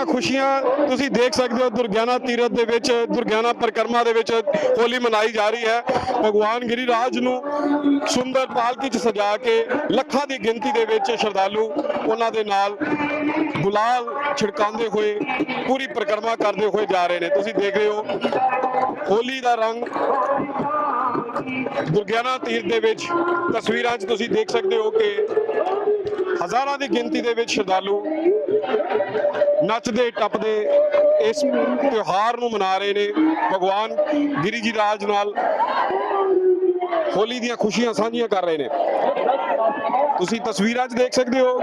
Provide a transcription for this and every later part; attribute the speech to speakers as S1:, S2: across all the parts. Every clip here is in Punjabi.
S1: ਦੀਆਂ ਖੁਸ਼ੀਆਂ ਤੁਸੀਂ ਦੇਖ ਸਕਦੇ ਹੋ ਦੁਰਗਿਆਨਾ ਤੀਰਥ ਦੇ ਵਿੱਚ, ਦੁਰਗਿਆਨਾ ਪਰਿਕਰਮਾ ਦੇ ਵਿੱਚ ਹੋਲੀ ਮਨਾਈ ਜਾ ਰਹੀ ਹੈ। ਭਗਵਾਨ ਗਿਰੀਰਾਜ ਨੂੰ ਸੁੰਦਰ ਪਾਲਕੀ 'ਚ ਸਜਾ ਕੇ ਲੱਖਾਂ ਦੀ ਗਿਣਤੀ ਦੇ ਵਿੱਚ ਸ਼ਰਧਾਲੂ ਉਹਨਾਂ ਦੇ ਨਾਲ ਗੁਲਾਲ ਛਿੜਕਾਉਂਦੇ ਹੋਏ, ਪੂਰੀ ਪਰਿਕਰਮਾ ਕਰਦੇ ਹੋਏ ਜਾ ਰਹੇ ਨੇ। ਤੁਸੀਂ ਦੇਖ ਰਹੇ ਹੋ, ਹੋਲੀ ਦਾ ਰੰਗ ਦੁਰਗਿਆਨਾ ਤੀਰਥ ਦੇ ਵਿੱਚ ਤਸਵੀਰਾਂ 'ਚ ਤੁਸੀਂ ਦੇਖ ਸਕਦੇ ਹੋ ਕਿ ਹਜ਼ਾਰਾਂ ਦੀ ਗਿਣਤੀ ਦੇ ਵਿੱਚ ਸ਼ਰਧਾਲੂ ਨੱਚਦੇ, ਟੱਪਦੇ ਇਸ ਤਿਉਹਾਰ ਨੂੰ ਮਨਾ ਰਹੇ ਨੇ। ਭਗਵਾਨ ਗਿਰੀ ਜੀ ਰਾਜ ਨਾਲ ਹੋਲੀ ਦੀਆਂ ਖੁਸ਼ੀਆਂ ਸਾਂਝੀਆਂ ਕਰ ਰਹੇ ਨੇ। ਤੁਸੀਂ ਤਸਵੀਰਾਂ 'ਚ ਦੇਖ ਸਕਦੇ ਹੋ।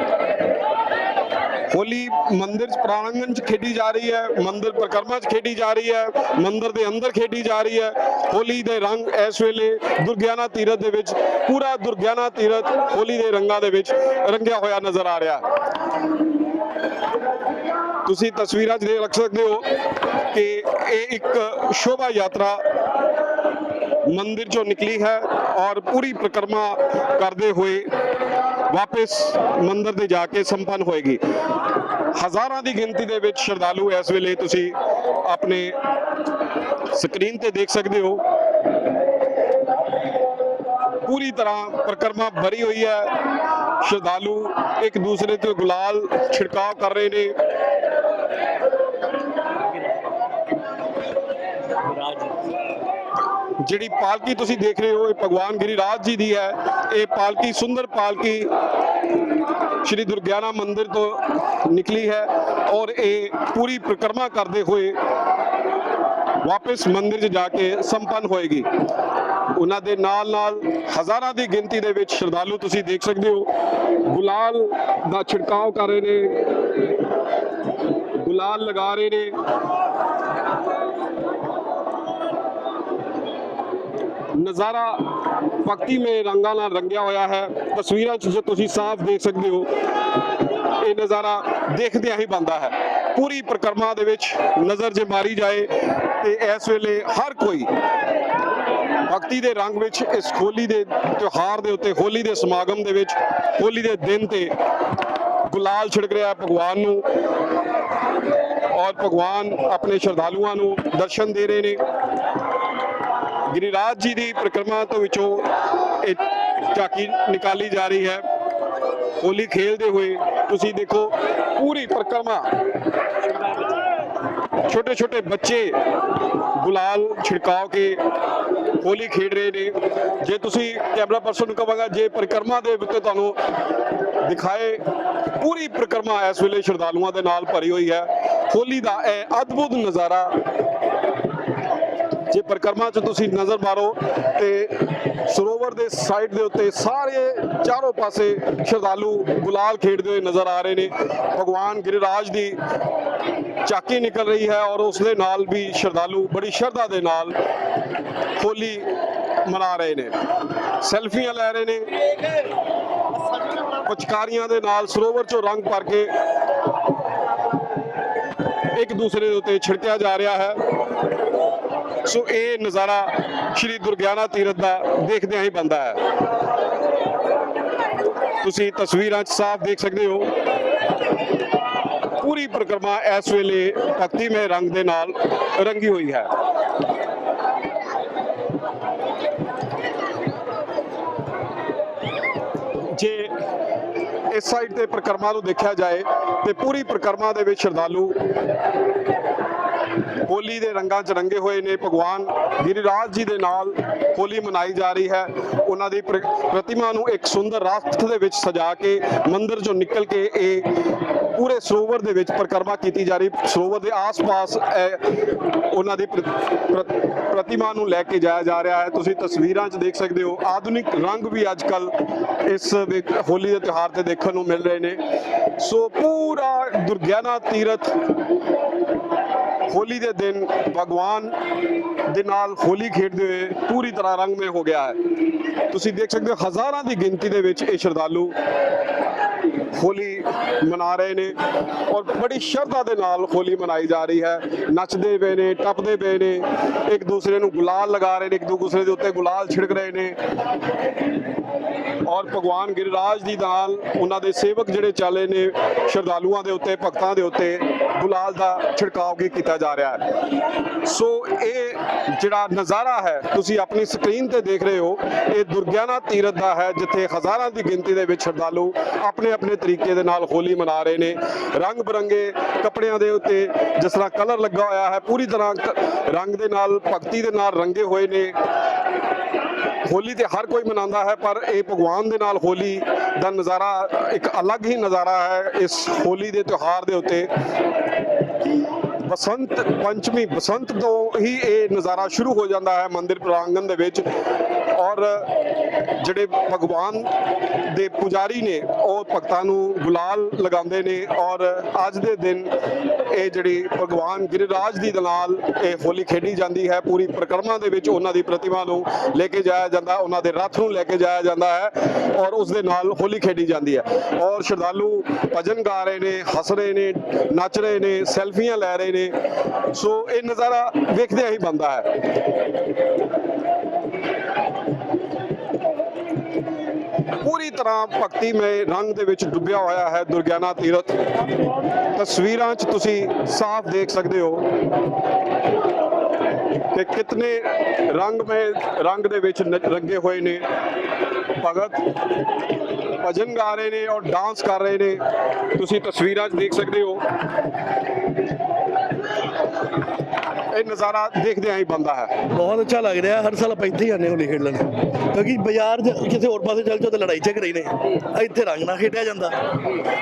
S1: ਹੋਲੀ ਮੰਦਿਰ ਚ ਪ੍ਰਾਂਗਣ ਚ ਖੇਡੀ ਜਾ ਰਹੀ ਹੈ, ਮੰਦਿਰ ਪ੍ਰਕਰਮਾ ਚ ਖੇਡੀ ਜਾ ਰਹੀ ਹੈ, ਮੰਦਿਰ ਦੇ ਅੰਦਰ ਖੇਡੀ ਜਾ ਰਹੀ ਹੈ, ਹੋਲੀ ਦੇ ਰੰਗ ਇਸ ਵੇਲੇ ਦੁਰਗਿਆਨਾ ਤੀਰਥ ਦੇ ਵਿੱਚ, ਪੂਰਾ ਦੁਰਗਿਆਨਾ ਤੀਰਥ ਹੋਲੀ ਦੇ ਰੰਗਾਂ ਦੇ ਵਿੱਚ ਰੰਗਿਆ ਹੋਇਆ ਨਜ਼ਰ ਆ ਰਿਹਾ। ਤੁਸੀਂ ਤਸਵੀਰਾਂ 'ਚ ਦੇਖ ਰੱਖ ਸਕਦੇ ਹੋ ਕਿ ਇਹ ਇੱਕ ਸ਼ੋਭਾ ਯਾਤਰਾ ਮੰਦਿਰ ਚੋਂ ਨਿਕਲੀ ਹੈ ਔਰ ਪੂਰੀ ਪ੍ਰਕਰਮਾ ਕਰਦੇ ਹੋਏ ਵਾਪਸ ਮੰਦਿਰ ਦੇ ਜਾ ਕੇ ਸੰਪੰਨ ਹੋਏਗੀ। ਹਜ਼ਾਰਾਂ ਦੀ ਗਿਣਤੀ ਦੇ ਵਿੱਚ ਸ਼ਰਧਾਲੂ ਇਸ ਵੇਲੇ ਤੁਸੀਂ ਆਪਣੇ ਸਕਰੀਨ ਤੇ ਦੇਖ ਸਕਦੇ ਹੋ। ਪੂਰੀ ਤਰ੍ਹਾਂ ਪ੍ਰਕਰਮਾ ਭਰੀ ਹੋਈ ਹੈ। ਸ਼ਰਧਾਲੂ ਇੱਕ ਦੂਸਰੇ ਤੇ ਗੁਲਾਲ ਛਿੜਕਾਅ ਕਰ ਰਹੇ ਨੇ। ਜਿਹੜੀ ਪਾਲਕੀ ਤੁਸੀਂ ਦੇਖ ਰਹੇ ਹੋ, ਇਹ ਭਗਵਾਨ ਗਿਰੀਰਾਜ ਜੀ ਦੀ ਹੈ। ਇਹ ਪਾਲਕੀ, ਸੁੰਦਰ ਪਾਲਕੀ ਸ਼੍ਰੀ ਦੁਰਗਿਆਨਾ ਮੰਦਿਰ ਤੋਂ ਨਿਕਲੀ ਹੈ ਔਰ ਇਹ ਪੂਰੀ ਪ੍ਰਕਰਮਾ ਕਰਦੇ ਹੋਏ ਵਾਪਸ ਮੰਦਿਰ 'ਚ ਜਾ ਕੇ ਸੰਪੰਨ ਹੋਏਗੀ। ਉਹਨਾਂ ਦੇ ਨਾਲ ਨਾਲ ਹਜ਼ਾਰਾਂ ਦੀ ਗਿਣਤੀ ਦੇ ਵਿੱਚ ਸ਼ਰਧਾਲੂ ਤੁਸੀਂ ਦੇਖ ਸਕਦੇ ਹੋ। ਗੁਲਾਲ ਦਾ ਛਿੜਕਾਅ ਕਰ ਰਹੇ ਨੇ। ਗੁਲਾਲ ਲਗਾ ਰਹੇ ਨੇ। ਨਜ਼ਾਰਾ ਭਗਤੀਮੇ ਰੰਗਾਂ ਨਾਲ ਰੰਗਿਆ ਹੋਇਆ ਹੈ। ਤਸਵੀਰਾਂ 'ਚ ਜੋ ਤੁਸੀਂ ਸਾਫ਼ ਦੇਖ ਸਕਦੇ ਹੋ, ਇਹ ਨਜ਼ਾਰਾ ਦੇਖਦਿਆਂ ਹੀ ਬੰਦਾ ਹੈ। ਪੂਰੀ ਪ੍ਰਕਰਮਾ ਦੇ ਵਿੱਚ ਨਜ਼ਰ ਜੇ ਮਾਰੀ ਜਾਏ ਤੇ ਇਸ ਵੇਲੇ ਹਰ ਕੋਈ ਭਗਤੀ ਦੇ ਰੰਗ ਵਿੱਚ ਇਸ ਹੋਲੀ ਦੇ ਤਿਉਹਾਰ ਦੇ ਉੱਤੇ, ਹੋਲੀ ਦੇ ਸਮਾਗਮ ਦੇ ਵਿੱਚ, ਹੋਲੀ ਦੇ ਦਿਨ ਤੇ ਗੁਲਾਲ ਛਿੜਕ ਰਿਹਾ ਭਗਵਾਨ ਨੂੰ। ਔਰ ਭਗਵਾਨ ਆਪਣੇ ਸ਼ਰਧਾਲੂਆਂ ਨੂੰ ਦਰਸ਼ਨ ਦੇ ਰਹੇ ਨੇ। ਗਿਰੀਰਾਜ ਜੀ ਦੀ ਪ੍ਰਕਰਮਾ ਤੋਂ ਵਿੱਚੋਂ ਇਹ ਝਾਕੀ ਨਿਕਾਲੀ ਜਾ ਰਹੀ ਹੈ। ਹੋਲੀ ਖੇਲਦੇ ਹੋਏ ਤੁਸੀਂ ਦੇਖੋ ਪੂਰੀ ਪ੍ਰਕਰਮਾ। ਛੋਟੇ ਛੋਟੇ ਬੱਚੇ ਗੁਲਾਲ ਛਿੜਕਾਓ ਕੇ ਹੋਲੀ ਖੇਡ ਰਹੇ ਨੇ। ਜੇ ਤੁਸੀਂ ਕੈਮਰਾ ਪਰਸਨ ਨੂੰ ਕਹਾਂਗਾ, ਜੇ ਪ੍ਰਕਰਮਾ ਦੇ ਵਿੱਚ ਤੁਹਾਨੂੰ ਦਿਖਾਏ ਪੂਰੀ ਪ੍ਰਕਰਮਾ ਇਸ ਵੇਲੇ ਸ਼ਰਧਾਲੂਆਂ ਦੇ ਨਾਲ ਭਰੀ ਹੋਈ ਹੈ। ਹੋਲੀ ਦਾ ਇਹ ਅਦਭੁਤ ਨਜ਼ਾਰਾ ਜੇ ਪਰਿਕਰਮਾ 'ਚ ਤੁਸੀਂ ਨਜ਼ਰ ਮਾਰੋ ਤੇ ਸਰੋਵਰ ਦੇ ਸਾਈਡ ਦੇ ਉੱਤੇ ਸਾਰੇ ਚਾਰੋਂ ਪਾਸੇ ਸ਼ਰਧਾਲੂ ਗੁਲਾਲ ਖੇਡਦੇ ਹੋਏ ਨਜ਼ਰ ਆ ਰਹੇ ਨੇ। ਭਗਵਾਨ ਗਿਰਿਰਾਜ ਦੀ ਚਾਕੀ ਨਿਕਲ ਰਹੀ ਹੈ ਔਰ ਉਸ ਦੇ ਨਾਲ ਵੀ ਸ਼ਰਧਾਲੂ ਬੜੀ ਸ਼ਰਧਾ ਦੇ ਨਾਲ ਹੋਲੀ ਮਨਾ ਰਹੇ ਨੇ। ਸੈਲਫੀਆਂ ਲੈ ਰਹੇ ਨੇ। ਪਚਕਾਰੀਆਂ ਦੇ ਨਾਲ ਸਰੋਵਰ 'ਚੋਂ ਰੰਗ ਭਰ ਕੇ ਇੱਕ ਦੂਸਰੇ ਦੇ ਉੱਤੇ ਛਿੜਕਿਆ ਜਾ ਰਿਹਾ ਹੈ। ਸੋ ਇਹ ਨਜ਼ਾਰਾ ਸ਼੍ਰੀ ਦੁਰਗਿਆਨਾ ਤੀਰਥ ਦਾ ਦੇਖਦਿਆਂ ਹੀ ਬੰਦਾ ਹੈ। ਤੁਸੀਂ ਤਸਵੀਰਾਂ 'ਚ ਸਾਫ਼ ਦੇਖ ਸਕਦੇ ਹੋ। ਪੂਰੀ ਪ੍ਰਕਰਮਾ ਇਸ ਵੇਲੇ ਭਗਤੀਮੈ ਰੰਗ ਦੇ ਨਾਲ ਰੰਗੀ ਹੋਈ ਹੈ। ਜੇ ਇਸ ਸਾਈਡ ਤੇ ਪ੍ਰਕਰਮਾ ਨੂੰ ਦੇਖਿਆ ਜਾਏ ਤੇ ਪੂਰੀ ਪ੍ਰਕਰਮਾ ਦੇ ਵਿੱਚ ਸ਼ਰਧਾਲੂ ਹੋਲੀ ਦੇ ਰੰਗਾਂ 'ਚ ਰੰਗੇ ਹੋਏ ਨੇ। ਭਗਵਾਨ ਗਿਰੀਰਾਜ ਜੀ ਦੇ ਨਾਲ ਹੋਲੀ ਮਨਾਈ ਜਾ ਰਹੀ ਹੈ। ਉਹਨਾਂ ਦੀ ਪ੍ਰ- ਪ੍ਰਤਿਮਾ ਨੂੰ ਇੱਕ ਸੁੰਦਰ ਰਾਸਤ ਦੇ ਵਿੱਚ ਸਜਾ ਕੇ, ਮੰਦਿਰ ਚੋਂ ਨਿਕਲ ਕੇ ਇਹ ਪੂਰੇ ਸਰੋਵਰ ਦੇ ਵਿੱਚ ਪ੍ਰਕਰਮਾ ਕੀਤੀ ਜਾ ਰਹੀ। ਸਰੋਵਰ ਦੇ ਆਸ-ਪਾਸ ਉਹਨਾਂ ਦੀ ਪ੍ਰ- ਪ੍ਰਤਿਮਾ ਨੂੰ ਲੈ ਕੇ ਜਾਇਆ ਜਾ ਰਿਹਾ ਹੈ। ਤੁਸੀਂ ਤਸਵੀਰਾਂ 'ਚ ਦੇਖ ਸਕਦੇ ਹੋ, ਆਧੁਨਿਕ ਰੰਗ ਵੀ ਅੱਜ ਕੱਲ ਇਸ ਵਿੱਚ ਹੋਲੀ ਦੇ ਤਿਉਹਾਰ ਤੇ ਦੇਖਣ ਨੂੰ ਮਿਲ ਰਹੇ ਨੇ। ਸੋ ਪੂਰਾ ਦੁਰਗਿਆਨਾ ਤੀਰਥ ਹੋਲੀ ਦੇ ਦਿਨ ਭਗਵਾਨ ਦੇ ਨਾਲ ਹੋਲੀ ਖੇਡਦੇ ਹੋਏ ਪੂਰੀ ਤਰ੍ਹਾਂ ਰੰਗਮੇ ਹੋ ਗਿਆ ਹੈ। ਤੁਸੀਂ ਦੇਖ ਸਕਦੇ ਹੋ ਹਜ਼ਾਰਾਂ ਦੀ ਗਿਣਤੀ ਦੇ ਵਿੱਚ ਇਹ ਸ਼ਰਧਾਲੂ ਹੋਲੀ ਮਨਾ ਰਹੇ ਨੇ ਔਰ ਬੜੀ ਸ਼ਰਧਾ ਦੇ ਨਾਲ ਹੋਲੀ ਮਨਾਈ ਜਾ ਰਹੀ ਹੈ। ਨੱਚਦੇ ਪਏ ਨੇ, ਟੱਪਦੇ ਪਏ ਨੇ, ਇੱਕ ਦੂਸਰੇ ਨੂੰ ਗੁਲਾਲ ਲਗਾ ਰਹੇ ਨੇ, ਇੱਕ ਦੂਸਰੇ ਦੇ ਉੱਤੇ ਗੁਲਾਲ ਛਿੜਕ ਰਹੇ ਨੇ। ਔਰ ਭਗਵਾਨ ਗਿਰਿਰਾਜ ਦੀ ਨਾਲ ਉਹਨਾਂ ਦੇ ਸੇਵਕ ਜਿਹੜੇ ਚਾਲੇ ਨੇ, ਸ਼ਰਧਾਲੂਆਂ ਦੇ ਉੱਤੇ, ਭਗਤਾਂ ਦੇ ਉੱਤੇ ਗੁਲਾਲ ਦਾ ਛਿੜਕਾਅ ਵੀ ਕੀਤਾ ਜਾ ਰਿਹਾ ਹੈ। ਸੋ ਇਹ ਜਿਹੜਾ ਨਜ਼ਾਰਾ ਹੈ, ਤੁਸੀਂ ਆਪਣੀ ਸਕਰੀਨ ਤੇ ਦੇਖ ਰਹੇ ਹੋ, ਇਹ ਦੁਰਗਿਆਨਾ ਤੀਰਥ ਦਾ ਹੈ, ਜਿੱਥੇ ਹਜ਼ਾਰਾਂ ਦੀ ਗਿਣਤੀ ਦੇ ਵਿੱਚ ਸ਼ਰਧਾਲੂ ਆਪਣੇ ਆਪਣੇ ਤਰੀਕੇ ਦੇ ਨਾਲ ਹੋਲੀ ਮਨਾ ਰਹੇ ਨੇ। ਰੰਗ ਬਰੰਗੇ ਕੱਪੜਿਆਂ ਦੇ ਉੱਤੇ ਜਿਸ ਤਰ੍ਹਾਂ ਕਲਰ ਲੱਗਾ ਹੋਇਆ ਹੈ, ਪੂਰੀ ਤਰ੍ਹਾਂ ਕ- ਰੰਗ ਦੇ ਨਾਲ, ਭਗਤੀ ਦੇ ਨਾਲ ਰੰਗੇ ਹੋਏ ਨੇ। ਹੋਲੀ ਤੇ ਹਰ ਕੋਈ ਮਨਾਉਂਦਾ ਹੈ, ਪਰ ਇਹ ਭਗਵਾਨ ਦੇ ਨਾਲ ਹੋਲੀ ਦਾ ਨਜ਼ਾਰਾ, ਇੱਕ ਅਲੱਗ ਹੀ ਨਜ਼ਾਰਾ ਹੈ ਇਸ ਹੋਲੀ ਦੇ ਤਿਉਹਾਰ ਦੇ ਉੱਤੇ। ਬਸੰਤ ਪੰਚਮੀ, ਬਸੰਤ ਤੋਂ ਹੀ ਇਹ ਨਜ਼ਾਰਾ ਸ਼ੁਰੂ ਹੋ ਜਾਂਦਾ ਹੈ ਮੰਦਿਰ ਪ੍ਰਾਂਗਣ ਦੇ ਵਿੱਚ। ਔਰ ਜਿਹੜੇ ਭਗਵਾਨ ਦੇ ਪੁਜਾਰੀ ਨੇ, ਉਹ ਭਗਤਾਂ ਨੂੰ ਗੁਲਾਲ ਲਗਾਉਂਦੇ ਨੇ ਔਰ ਅੱਜ ਦੇ ਦਿਨ ਇਹ ਜਿਹੜੀ ਭਗਵਾਨ ਗਿਰਿਰਾਜ ਦੀ ਦਲਾਲ, ਇਹ ਹੋਲੀ ਖੇਡੀ ਜਾਂਦੀ ਹੈ। ਪੂਰੀ ਪ੍ਰਕਰਮਾ ਦੇ ਵਿੱਚ ਉਹਨਾਂ ਦੀ ਪ੍ਰਤਿਮਾ ਨੂੰ ਲੈ ਕੇ ਜਾਇਆ ਜਾਂਦਾ, ਉਹਨਾਂ ਦੇ ਰੱਥ ਨੂੰ ਲੈ ਕੇ ਜਾਇਆ ਜਾਂਦਾ ਹੈ ਔਰ ਉਸ ਦੇ ਨਾਲ ਹੋਲੀ ਖੇਡੀ ਜਾਂਦੀ ਹੈ। ਔਰ ਸ਼ਰਧਾਲੂ ਭਜਨ ਗਾ ਰਹੇ ਨੇ, ਹੱਸ ਰਹੇ ਨੇ, ਨੱਚ ਰਹੇ ਨੇ, ਸੈਲਫੀਆਂ ਲੈ ਰਹੇ ਨੇ। ਸੋ ਇਹ ਨਜ਼ਾਰਾ ਵੇਖਦਿਆਂ ਹੀ ਬੰਦਾ ਹੈ। ਪੂਰੀ ਤਰ੍ਹਾਂ ਭਗਤੀਮय ਰੰਗ ਦੇ ਵਿੱਚ ਡੁੱਬਿਆ ਹੋਇਆ ਹੈ ਦੁਰਗਿਆਨਾ ਤੀਰਥ। ਤਸਵੀਰਾਂ 'ਚ ਤੁਸੀਂ ਸਾਫ਼ ਦੇਖ ਸਕਦੇ ਹੋ ਕਿ ਕਿਤਨੇ ਰੰਗਮय ਰੰਗ ਦੇ ਵਿੱਚ ਰੰਗੇ ਹੋਏ ਨੇ। ਭਗਤ ਭਜਨ ਗਾ ਰਹੇ ਨੇ ਔਰ ਡਾਂਸ ਕਰ ਰਹੇ ਨੇ। ਤੁਸੀਂ ਤਸਵੀਰਾਂ 'ਚ ਦੇਖ ਸਕਦੇ ਹੋ। ਇਹ ਨਜ਼ਾਰਾ ਦੇਖਦੇ ਆਂ ਹੀ ਬੰਦਾ ਹੈ।
S2: ਬਹੁਤ ਅੱਛਾ ਲੱਗ ਰਿਹਾ ਹਰ ਸਾਲ ਆਪਾਂ ਇੱਥੇ ਹੀ ਆਨੇ ਹੋਲੀ ਖੇਡਣ। ਕਿਉਂਕਿ ਬਾਜ਼ਾਰ 'ਚ ਕਿਸੇ ਹੋਰ ਪਾਸੇ ਚੱਲ ਜਾਓ ਤਾਂ ਲੜਾਈ ਝਗੜੇ ਨੇ। ਇੱਥੇ ਰੰਗ ਨਾ ਖੇਡਿਆ ਜਾਂਦਾ।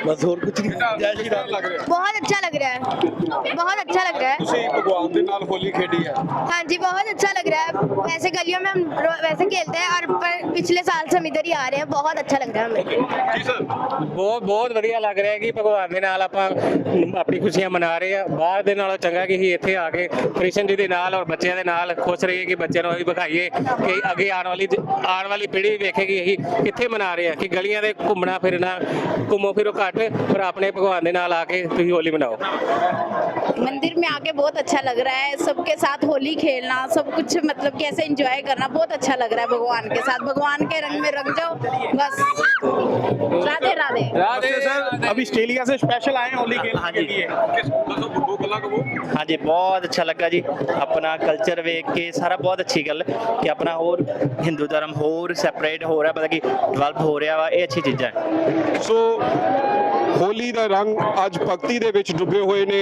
S2: ਬਸ ਹੋਰ ਕੁਝ ਨਹੀਂ। ਬਹੁਤ ਅੱਛਾ
S1: ਲੱਗ ਰਿਹਾ
S3: ਬਹੁਤ ਅੱਛਾ ਲੱਗ ਰਿਹਾ
S1: ਤੁਸੀਂ ਭਗਵਾਨ ਦੇ ਨਾਲ ਹੋਲੀ ਖੇਡੀ ਹੈ।
S3: ਹਾਂਜੀ ਬਹੁਤ ਅੱਛਾ ਲੱਗ ਰਿਹਾ ऐसे गलियों में हम रो- वैसे खेलते हैं और पर पिछले साल से हम इधर ही आ रहे हैं बहुत अच्छा लग रहा है हमें
S1: ਜੀ ਸਰ
S4: ਬਹੁਤ ਬਹੁਤ ਵਧੀਆ ਲੱਗ ਰਿਹਾ ਕਿ ਭਗਵਾਨ ਦੇ ਨਾਲ ਆਪਾਂ ਆਪਣੀ ਖੁਸ਼ੀਆਂ ਮਨਾ ਰਹੇ ਆ ਬਾਹਰ ਦੇ ਨਾਲੋਂ ਚੰਗਾ ਕਿ ਅਸੀਂ ਇੱਥੇ ਆ ਕੇ ਕ੍ਰਿਸ਼ਨ ਜੀ ਦੇ ਨਾਲ ਔਰ ਬੱਚਿਆਂ ਦੇ ਨਾਲ ਖੁਸ਼ ਰਹੀਏ ਕਿ ਬੱਚਿਆਂ ਨੂੰ ਅਸੀਂ ਵਿਖਾਈਏ ਕਿ ਅੱਗੇ ਆਉਣ ਵਾਲੀ ਆਉਣ ਵਾਲੀ ਪੀੜ੍ਹੀ ਵੀ ਵੇਖੇਗੀ ਅਸੀਂ ਕਿੱਥੇ ਮਨਾ ਰਹੇ ਆ ਕਿ ਗਲੀਆਂ ਦੇ ਘੁੰਮਣਾ ਫਿਰਨਾ ਘੁੰਮੋ ਫਿਰੋ ਘੱਟ ਪਰ ਆਪਣੇ ਭਗਵਾਨ ਦੇ ਨਾਲ ਆ ਕੇ ਤੁਸੀਂ ਹੋਲੀ ਮਨਾਓ
S5: मंदिर में आके बहुत अच्छा लग रहा है सबके साथ होली खेलना सब कुछ मतलब कैसे एंजॉय करना बहुत अच्छा लग रहा है भगवान के साथ भगवान के रंग में रंग जाओ बस राधे राधे
S4: ਰਾਧੇ
S6: सर अभी ऑस्ट्रेलिया से स्पेशल आए हैं होली खेलने
S7: हाँ
S6: के
S7: जी।
S6: लिए
S1: ਕਿਸ ਦੱਸੋ ਦੋ ਗੱਲਾਂ ਕਹੋ
S7: हाँ जी बहुत अच्छा लगा जी अपना कल्चर वेख के सारा बहुत अच्छी गल कि अपना होर हिंदू धर्म होर सैपरेट हो रहा मतलब कि डिवेलप हो रहा वा ये अच्छी चीज़ां है
S1: ਸੋ ਹੋਲੀ ਦਾ ਰੰਗ ਅੱਜ ਭਗਤੀ ਦੇ ਵਿੱਚ ਡੁੱਬੇ ਹੋਏ ਨੇ।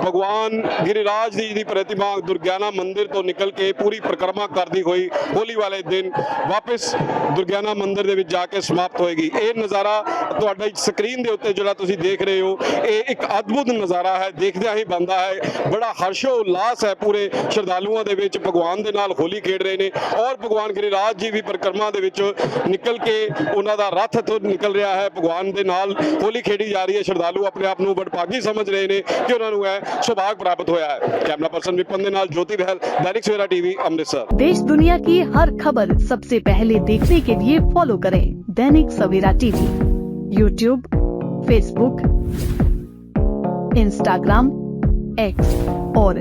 S1: ਭਗਵਾਨ ਗਿਰਿਰਾਜ ਜੀ ਦੀ ਪ੍ਰਤਿਮਾ ਦੁਰਗਿਆਨਾ ਮੰਦਿਰ ਤੋਂ ਨਿਕਲ ਕੇ ਪੂਰੀ ਪ੍ਰਕਰਮਾ ਕਰਦੀ ਹੋਈ ਹੋਲੀ ਵਾਲੇ ਦਿਨ ਵਾਪਸ ਦੁਰਗਿਆਨਾ ਮੰਦਿਰ ਦੇ ਵਿੱਚ ਜਾ ਕੇ ਸਮਾਪਤ ਹੋਏਗੀ। ਇਹ ਨਜ਼ਾਰਾ ਤੁਹਾਡਾ ਸਕਰੀਨ ਦੇ ਉੱਤੇ ਜਿਹੜਾ ਤੁਸੀਂ ਦੇਖ ਰਹੇ ਹੋ, ਇਹ ਇੱਕ ਅਦਭੁਤ ਨਜ਼ਾਰਾ ਹੈ। ਦੇਖਦਿਆਂ ਹੀ ਬੰਦਾ ਹੈ। ਬੜਾ ਹਰਸ਼ੋ ਉਲਾਸ ਹੈ ਪੂਰੇ ਸ਼ਰਧਾਲੂਆਂ ਦੇ ਵਿੱਚ ਭਗਵਾਨ ਦੇ ਨਾਲ ਹੋਲੀ ਖੇਡ ਰਹੇ ਨੇ ਔਰ ਭਗਵਾਨ ਗਿਰਿਰਾਜ ਜੀ ਵੀ ਪ੍ਰਕਰਮਾ ਦੇ ਵਿੱਚ ਨਿਕਲ ਕੇ ਉਹਨਾਂ ਦਾ ਰੱਥ ਤੋਂ ਨਿਕਲ ਰਿਹਾ ਹੈ। ਭਗਵਾਨ ਦੇ ਨਾਲ ਹੋਲੀ ਖੇਡੀ ਜਾ ਰਹੀ ਹੈ ਸ਼ਰਧਾਲੂ ਆਪਣੇ ਆਪ ਨੂੰ ਬੜਭਾਗੀ ਸਮਝ ਰਹੇ ਨੇ ਕਿ ਉਹਨਾਂ ਨੂੰ ਇਹ ਸੁਭਾਗ ਪ੍ਰਾਪਤ ਹੋਇਆ ਹੈ ਕੈਮਰਾ ਪਰਸਨ ਵਿਪਨ ਦੇ ਨਾਲ ਜੋਤੀ ਬਹਿਲ ਦੈਨਿਕ ਸਵੇਰਾ ਟੀਵੀ ਅੰਮ੍ਰਿਤਸਰ
S8: देश दुनिया की हर खबर सबसे पहले देखने के लिए फॉलो करें Dainik Savera TV YouTube Facebook Instagram X और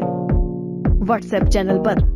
S8: व्हाट्सएप चैनल पर।